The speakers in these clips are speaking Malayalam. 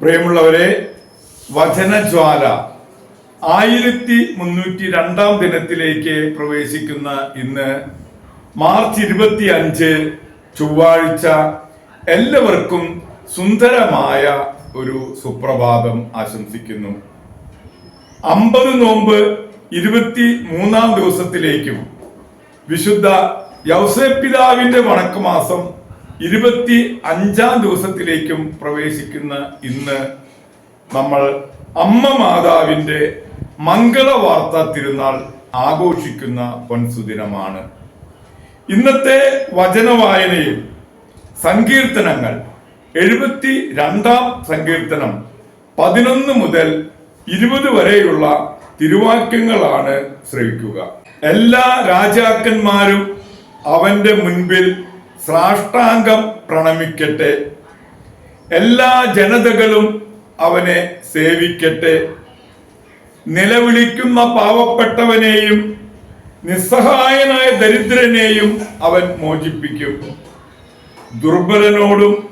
പ്രിയമുള്ളവരെ വചനജ്വാല ആയിരത്തി മുന്നൂറ്റി രണ്ടാം ദിനത്തിലേക്ക് പ്രവേശിക്കുന്ന ഇന്ന് മാർച്ച് ഇരുപത്തി അഞ്ച് ചൊവ്വാഴ്ച എല്ലാവർക്കും സുന്ദരമായ ഒരു സുപ്രഭാതം ആശംസിക്കുന്നു. അമ്പത് നോമ്പ് ഇരുപത്തി മൂന്നാം ദിവസത്തിലേക്കും വിശുദ്ധ യൗസപിതാവിന്റെ വണക്കമാസം ഇരുപത്തി അഞ്ചാം ദിവസത്തിലേക്കും പ്രവേശിക്കുന്ന ഇന്ന് നമ്മൾ അമ്മ മാതാവിന്റെ മംഗളവാർത്ത തിരുനാൾ ആഘോഷിക്കുന്ന പൊൻസുദിനമാണ് ഇന്നത്തെ വചനവായനയിൽ സങ്കീർത്തനങ്ങൾ എഴുപത്തി രണ്ടാം സങ്കീർത്തനം പതിനൊന്ന് മുതൽ ഇരുപത് വരെയുള്ള തിരുവാക്യങ്ങളാണ് ശ്രവിക്കുക. എല്ലാ രാജാക്കന്മാരും അവന്റെ മുൻപിൽ സാഷ്ടാംഗം പ്രണമിക്കട്ടെ. എല്ലാ ജനതകളും അവനെ സേവിക്കട്ടെ. നിലവിളിക്കുന്ന പാവപ്പെട്ടവനെയും നിസ്സഹായനായ ദരിദ്രനെയും അവൻ മോചിപ്പിക്കും. ദുർബലനോടും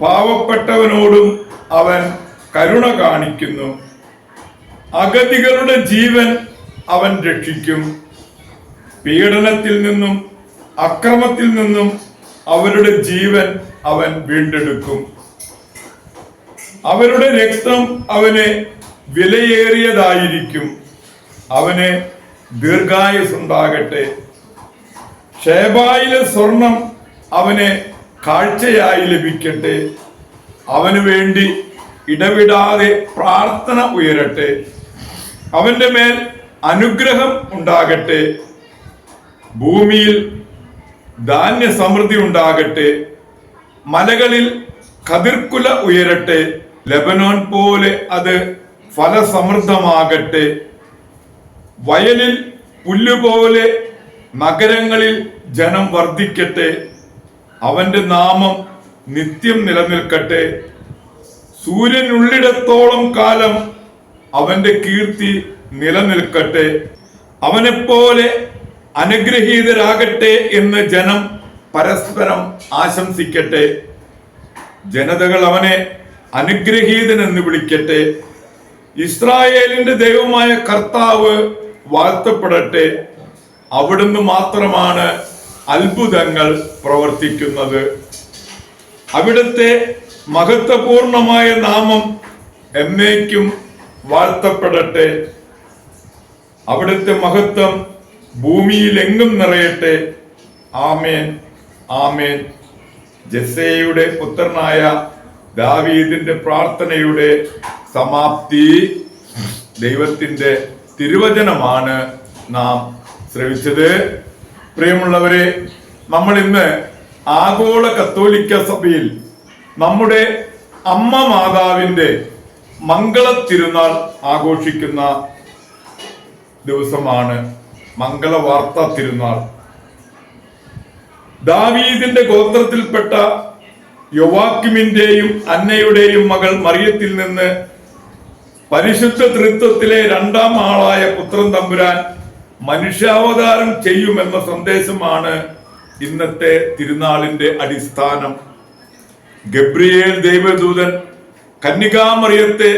പാവപ്പെട്ടവനോടും അവൻ കരുണ കാണിക്കുന്നു. അഗതികളുടെ ജീവൻ അവൻ രക്ഷിക്കും. പീഡനത്തിൽ നിന്നും അക്രമത്തിൽ നിന്നും അവരുടെ ജീവൻ അവൻ വീണ്ടെടുക്കും. അവരുടെ രക്തം അവനെ വിലയേറിയതായിരിക്കും. അവന് ദീർഘായുസുണ്ടാകട്ടെ ഷേബായിലെ സ്വർണം അവന് കാഴ്ചയായി ലഭിക്കട്ടെ. അവന് വേണ്ടി ഇടവിടാതെ പ്രാർത്ഥന ഉയരട്ടെ. അവന്റെ മേൽ അനുഗ്രഹം ഉണ്ടാകട്ടെ. ഭൂമിയിൽ ധാന്യ സമൃദ്ധി ഉണ്ടാകട്ടെ. മലകളിൽ കതിർക്കുല ഉയരട്ടെ. ലബനോൻ പോലെ അത് ഫലസമൃദ്ധമാകട്ടെ. വയലിൽ പുല്ലുപോലെ നഗരങ്ങളിൽ ജനം വർദ്ധിക്കട്ടെ. അവന്റെ നാമം നിത്യം നിലനിൽക്കട്ടെ. സൂര്യനുള്ളിടത്തോളം കാലം അവന്റെ കീർത്തി നിലനിൽക്കട്ടെ. അവനെപ്പോലെ അനുഗ്രഹീതരാകട്ടെ എന്ന് ജനം പരസ്പരം ആശംസിക്കട്ടെ. ജനതകൾ അവനെ അനുഗ്രഹീതൻ എന്ന് വിളിക്കട്ടെ. ഇസ്രായേലിന്റെ ദൈവമായ കർത്താവ് വാഴ്ത്തപ്പെടട്ടെ. അവിടുന്ന് മാത്രമാണ് അത്ഭുതങ്ങൾ പ്രവർത്തിക്കുന്നത്. അവിടുത്തെ മഹത്വപൂർണമായ നാമം എന്നേക്കും വാഴ്ത്തപ്പെടട്ടെ. അവിടുത്തെ മഹത്വം ഭൂമിയിൽ എങ്ങും നിറയട്ടെ. ആമേൻ. ആമേൻ. ജസയുടെ പുത്രനായ ദാവീദിന്റെ പ്രാർത്ഥനയുടെ സമാപ്തി ദൈവത്തിന്റെ തിരുവചനമാണ് നാം ശ്രവിച്ചത്. പ്രിയമുള്ളവരെ നമ്മൾ ഇന്ന് ആഗോള കത്തോലിക്ക സഭയിൽ നമ്മുടെ അമ്മ മാതാവിന്റെ മംഗള തിരുനാൾ ആഘോഷിക്കുന്ന ദിവസമാണ് മംഗളവാർത്ത തിരുനാൾ. ദാവീദിന്റെ ഗോത്രത്തിൽപ്പെട്ട യൊവാക്കിമിന്റെയും അന്നയുടെയും മകൾ മറിയത്തിൽ നിന്ന് പരിശുദ്ധ തൃത്വത്തിലെ രണ്ടാം ആളായ പുത്രൻ തമ്പുരാൻ മനുഷ്യാവതാരം ചെയ്യുമെന്ന സന്ദേശമാണ് ഇന്നത്തെ തിരുനാളിന്റെ അടിസ്ഥാനം. ഗബ്രിയേൽ ദൈവദൂതൻ കന്യകാമറിയത്തെ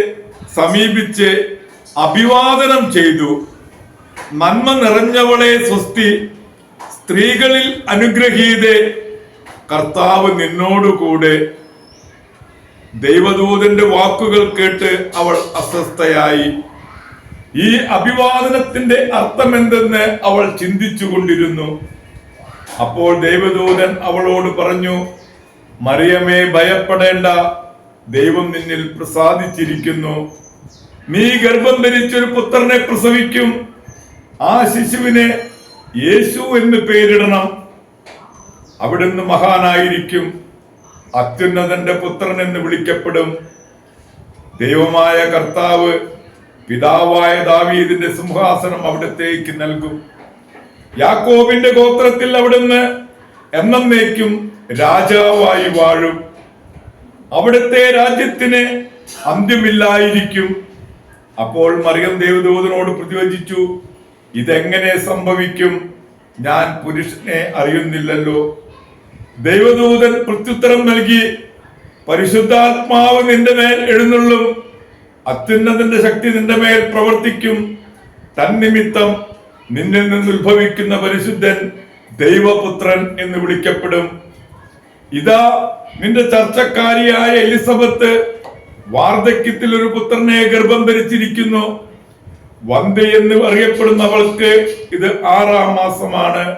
സമീപിച്ച് അഭിവാദനം ചെയ്തു. നന്മ നിറഞ്ഞവളെ സ്വസ്തി സ്ത്രീകളിൽ അനുഗ്രഹീതെ കർത്താവ് നിന്നോടുകൂടെ. ദൈവദൂതന്റെ വാക്കുകൾ കേട്ട് അവൾ അസ്വസ്ഥയായി. ഈ അഭിവാദനത്തിന്റെ അർത്ഥം അർത്ഥമെന്തെന്ന് അവൾ ചിന്തിച്ചു കൊണ്ടിരുന്നു അപ്പോൾ ദൈവദൂതൻ അവളോട് പറഞ്ഞു മറിയമേ ഭയപ്പെടേണ്ട. ദൈവം നിന്നിൽ പ്രസാദിച്ചിരിക്കുന്നു. നീ ഗർഭം ധരിച്ചൊരു പുത്രനെ പ്രസവിക്കും. ആ ശിശുവിനെ യേശു എന്ന് പേരിടണം. അവിടുന്ന് മഹാനായിരിക്കും അത്യുന്നതന്റെ പുത്രൻ എന്ന് വിളിക്കപ്പെടും. ദൈവമായ കർത്താവ് പിതാവായ ദാവീദിന്റെ സിംഹാസനം അവിടത്തേക്ക് നൽകും. യാക്കോബിന്റെ ഗോത്രത്തിൽ അവിടുന്ന് എന്നേക്കും രാജാവായി വാഴും. അവിടുത്തെ രാജ്യത്തിന് അന്ത്യമില്ലായിരിക്കും. അപ്പോൾ മറിയം ദേവദൂതനോട് പ്രതിവചിച്ചു ഇതെങ്ങനെ സംഭവിക്കും? ഞാൻ പുരുഷനെ അറിയുന്നില്ലല്ലോ. ദൈവദൂതൻ പ്രത്യുത്തരം നൽകി പരിശുദ്ധാത്മാവ് നിന്റെ മേൽ എഴുന്നള്ളും. അത്യുന്നതിന്റെ ശക്തി നിന്റെ മേൽ പ്രവർത്തിക്കും. തന്നിമിത്തം നിന്നിൽ നിന്ന് ഉത്ഭവിക്കുന്ന പരിശുദ്ധൻ ദൈവപുത്രൻ എന്ന് വിളിക്കപ്പെടും. ഇതാ നിന്റെ ചർച്ചക്കാരിയായ എലിസബത്ത് വാർദ്ധക്യത്തിൽ ഒരു പുത്രനെ ഗർഭം ധരിച്ചിരിക്കുന്നു. വന്ധ്യ എന്ന് അറിയപ്പെടുന്നവൾക്ക് ഇത് ആറാം മാസമാണ്.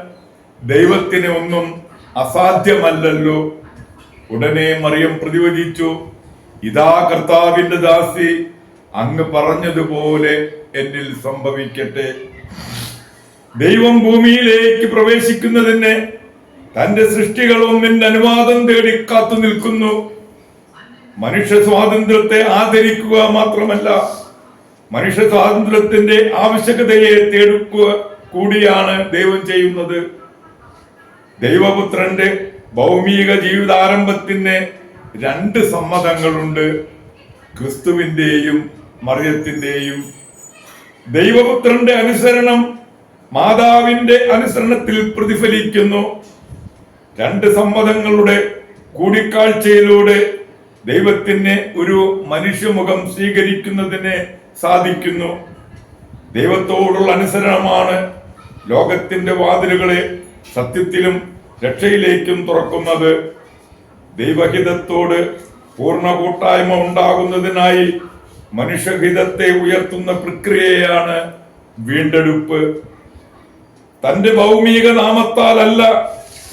ദൈവത്തിന് ഒന്നും അസാധ്യമല്ലല്ലോ. ഉടനെ മറിയം പ്രതിവചിച്ചു ഇതാ കർത്താവിന്റെ ദാസി അങ്ങ് പറഞ്ഞതുപോലെ എന്നിൽ സംഭവിക്കട്ടെ. ദൈവം ഭൂമിയിലേക്ക് പ്രവേശിക്കുന്നതിന് തന്റെ സൃഷ്ടികളും നിന്റെ അനുവാദം തേടി കാത്തു നിൽക്കുന്നു. മനുഷ്യ സ്വാതന്ത്ര്യത്തെ ആദരിക്കുക മാത്രമല്ല മനുഷ്യ സ്വാതന്ത്ര്യത്തിന്റെ ആവശ്യകതയെ തേടുക്കുക കൂടിയാണ് ദൈവം ചെയ്യുന്നത്. ദൈവപുത്രന്റെ ഭൗമിക ജീവിതാരംഭത്തിന് രണ്ട് സമ്മതങ്ങളുണ്ട്. ക്രിസ്തുവിന്റെയും മറിയത്തിന്റെയും. ദൈവപുത്രന്റെ അനുസരണം മാതാവിന്റെ അനുസരണത്തിൽ പ്രതിഫലിക്കുന്നു. രണ്ട് സമ്മതങ്ങളുടെ കൂടിക്കാഴ്ചയിലൂടെ ദൈവത്തിന് ഒരു മനുഷ്യമുഖം സ്വീകരിക്കുന്നതിന് സാധിക്കുന്നു. ദൈവത്തോടുള്ള അനുസരണമാണ് ലോകത്തിന്റെ വാതിലുകളെ സത്യത്തിലും രക്ഷയിലേക്കും തുറക്കുന്നത്. ദൈവഹിതത്തോട് പൂർണ കൂട്ടായ്മ ഉണ്ടാകുന്നതിനായി മനുഷ്യഹിതത്തെ ഉയർത്തുന്ന പ്രക്രിയയാണ് വീണ്ടെടുപ്പ്. തന്റെ ഭൗമിക നാമത്താലല്ല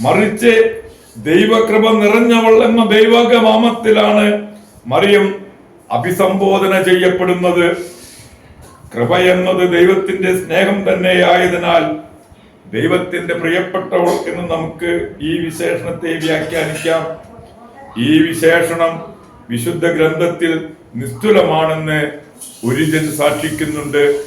മറിച്ച് ദൈവകൃപ നിറഞ്ഞവൾ എന്ന ദൈവകമാമത്തിലാണ് മറിയം അഭിസംബോധന ചെയ്യപ്പെടുന്നത്. കൃപ എന്നത് ദൈവത്തിന്റെ സ്നേഹം തന്നെയായതിനാൽ ദൈവത്തിന്റെ പ്രിയപ്പെട്ടവൾ എന്ന് നമുക്ക് ഈ വിശേഷണത്തെ വ്യാഖ്യാനിക്കാം. ഈ വിശേഷണം വിശുദ്ധ ഗ്രന്ഥത്തിൽ നിസ്തുലമാണെന്ന് ഒരിജൻ സാക്ഷിക്കുന്നുണ്ട്.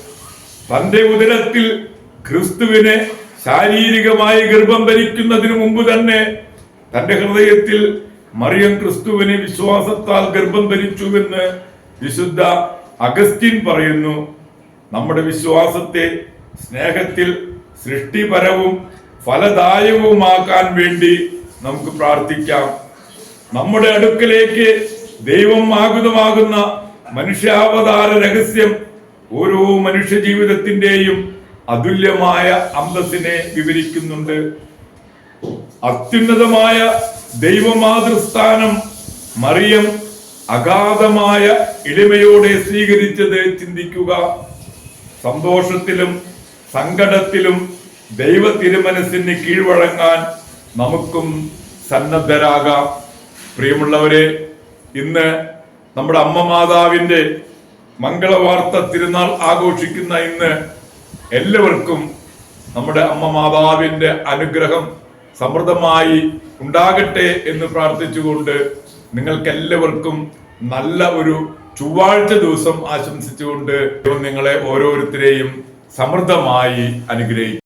തന്റെ ഉദരത്തിൽ ക്രിസ്തുവിനെ ശാരീരികമായി ഗർഭം ധരിക്കുന്നതിന് മുമ്പ് തന്നെ തന്റെ ഹൃദയത്തിൽ മറിയം ക്രിസ്തുവിനെ വിശ്വാസത്താൽ ഗർഭം ധരിച്ചുവെന്ന് വിശുദ്ധ അഗസ്റ്റിൻ പറയുന്നു. നമ്മുടെ വിശ്വാസത്തെ സ്നേഹത്തിൽ സൃഷ്ടിപരവും ഫലദായകവുമാക്കാൻ വേണ്ടി നമുക്ക് പ്രാർത്ഥിക്കാം. നമ്മുടെ അടുക്കലേക്ക് ദൈവം ആകുതമാകുന്ന മനുഷ്യാവതാര രഹസ്യം ഓരോ മനുഷ്യ ജീവിതത്തിന്റെയും അതുല്യമായ അന്തസ്സിനെ വിവരിക്കുന്നുണ്ട്. അത്യുന്നതമായ ദൈവമാതൃസ്ഥാനം മറിയം അഗാധമായ എളിമയോടെ സ്വീകരിച്ചത് ചിന്തിക്കുക. സന്തോഷത്തിലും സങ്കടത്തിലും ദൈവ തിരുമനസ്സിന് കീഴ്വഴങ്ങാൻ നമുക്കും സന്നദ്ധരാകാം. പ്രിയമുള്ളവരെ ഇന്ന് നമ്മുടെ അമ്മ മാതാവിന്റെ മംഗളവാർത്ത തിരുനാൾ ആഘോഷിക്കുന്ന ഇന്ന് എല്ലാവർക്കും നമ്മുടെ അമ്മ മാതാവിന്റെ അനുഗ്രഹം സമൃദ്ധമായി ഉണ്ടാകട്ടെ എന്ന് പ്രാർത്ഥിച്ചുകൊണ്ട് നിങ്ങൾക്കെല്ലാവർക്കും നല്ല ഒരു ചൊവ്വാഴ്ച ദിവസം ആശംസിച്ചുകൊണ്ട് നിങ്ങളെ ഓരോരുത്തരെയും സമൃദ്ധമായി അനുഗ്രഹിക്കും.